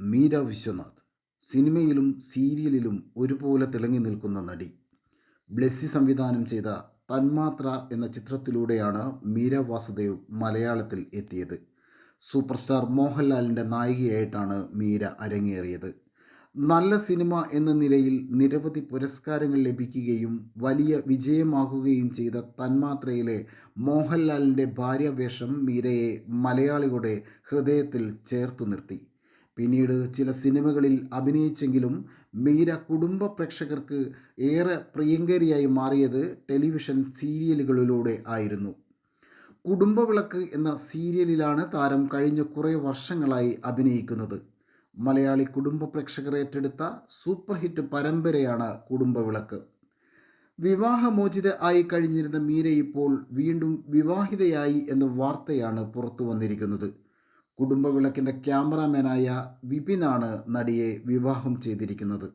മീര വിശ്വനാഥ്. സിനിമയിലും സീരിയലിലും ഒരുപോലെ തിളങ്ങി നിൽക്കുന്ന നടി. ബ്ലെസ്സി സംവിധാനം ചെയ്ത തന്മാത്ര എന്ന ചിത്രത്തിലൂടെയാണ് മീര വാസുദേവ് മലയാളത്തിൽ എത്തിയത്. സൂപ്പർ സ്റ്റാർ മോഹൻലാലിന്റെ നായികയായിട്ടാണ് മീര അരങ്ങേറിയത്. നല്ല സിനിമ എന്ന നിലയിൽ നിരവധി പുരസ്കാരങ്ങൾ ലഭിക്കുകയും വലിയ വിജയമാകുകയും ചെയ്ത തന്മാത്രയിലെ മോഹൻലാലിന്റെ ഭാര്യാവേഷം മീരയെ മലയാളികളുടെ ഹൃദയത്തിൽ ചേർത്തു നിർത്തി. പിന്നീട് ചില സിനിമകളിൽ അഭിനയിച്ചെങ്കിലും മീര കുടുംബ പ്രേക്ഷകർക്ക് ഏറെ പ്രിയങ്കരിയായി മാറിയത് ടെലിവിഷൻ സീരിയലുകളിലൂടെ ആയിരുന്നു. കുടുംബവിളക്ക് എന്ന സീരിയലിലാണ് താരം കഴിഞ്ഞ കുറേ വർഷങ്ങളായി അഭിനയിക്കുന്നത്. മലയാളി കുടുംബ പ്രേക്ഷകർ ഏറ്റെടുത്ത സൂപ്പർ ഹിറ്റ് പരമ്പരയാണ് കുടുംബവിളക്ക്. വിവാഹമോചിത ആയി കഴിഞ്ഞിരുന്ന മീര ഇപ്പോൾ വീണ്ടും വിവാഹിതയായി എന്ന വാർത്തയാണ് പുറത്തു വന്നിരിക്കുന്നത്. കുടുംബവിളക്കിന്റെ ക്യാമറാമാനായ വിപിനാണ് നടിയെ വിവാഹം ചെയ്തിരിക്കുന്നത്.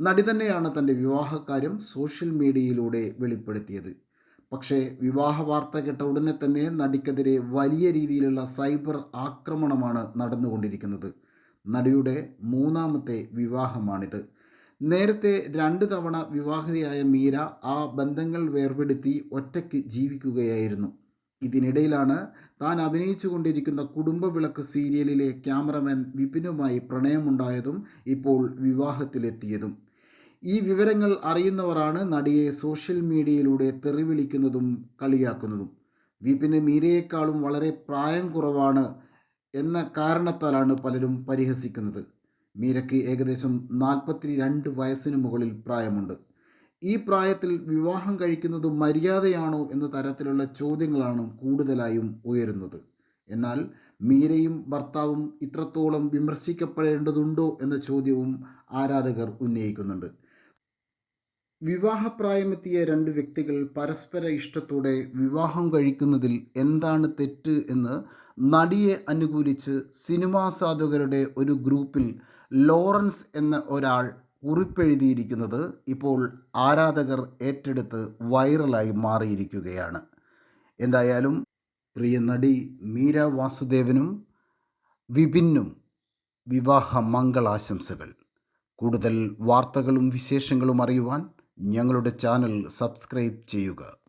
നടി തന്നെയാണ് തന്റെ വിവാഹകാര്യം സോഷ്യൽ മീഡിയയിലൂടെ വെളിപ്പെടുത്തിയത്. പക്ഷേ വിവാഹ വാർത്ത കേട്ട ഉടനെ തന്നെ നടിക്കെതിരെ വലിയ രീതിയിലുള്ള സൈബർ ആക്രമണമാണ് നടന്നുകൊണ്ടിരിക്കുന്നത്. നടിയുടെ മൂന്നാമത്തെ വിവാഹമാണിത്. നേരത്തെ രണ്ട് തവണ വിവാഹിതയായ മീര ആ ബന്ധങ്ങൾ വേർപെടുത്തി ഒറ്റയ്ക്ക് ജീവിക്കുകയായിരുന്നു. ഇതിനിടയിലാണ് താൻ അഭിനയിച്ചു കൊണ്ടിരിക്കുന്ന കുടുംബവിളക്ക് സീരിയലിലെ ക്യാമറമാൻ വിപിനുമായി പ്രണയമുണ്ടായതും ഇപ്പോൾ വിവാഹത്തിലെത്തിയതും. ഈ വിവരങ്ങൾ അറിയുന്നവരാണ് നടിയെ സോഷ്യൽ മീഡിയയിലൂടെ തെറിവിളിക്കുന്നതും കളിയാക്കുന്നതും. വിപിന് മീരയേക്കാളും വളരെ പ്രായം കുറവാണ് എന്ന കാരണത്താലാണ് പലരും പരിഹസിക്കുന്നത്. മീരയ്ക്ക് ഏകദേശം നാൽപ്പത്തി രണ്ട് വയസ്സിന് മുകളിൽ പ്രായമുണ്ട്. ഈ പ്രായത്തിൽ വിവാഹം കഴിക്കുന്നത് മര്യാദയാണോ എന്ന തരത്തിലുള്ള ചോദ്യങ്ങളാണ് കൂടുതലായും ഉയരുന്നത്. എന്നാൽ മീരയും ഭർത്താവും ഇത്രത്തോളം വിമർശിക്കപ്പെടേണ്ടതുണ്ടോ എന്ന ചോദ്യവും ആരാധകർ ഉന്നയിക്കുന്നുണ്ട്. വിവാഹപ്രായമെത്തിയ രണ്ട് വ്യക്തികൾ പരസ്പര ഇഷ്ടത്തോടെ വിവാഹം കഴിക്കുന്നതിൽ എന്താണ് തെറ്റ് എന്ന് നടിയെ അനുകൂലിച്ച് സിനിമാ സാധകരുടെ ഒരു ഗ്രൂപ്പിൽ ലോറൻസ് എന്ന ഒരാൾ കുറിപ്പെഴുതിയിരിക്കുന്നത് ഇപ്പോൾ ആരാധകർ ഏറ്റെടുത്ത് വൈറലായി മാറിയിരിക്കുകയാണ്. എന്തായാലും പ്രിയ നടി മീര വാസുദേവനും വിപിന്നും വിവാഹ മംഗളാശംസകൾ. കൂടുതൽ വാർത്തകളും വിശേഷങ്ങളും അറിയുവാൻ ഞങ്ങളുടെ ചാനൽ സബ്സ്ക്രൈബ് ചെയ്യുക.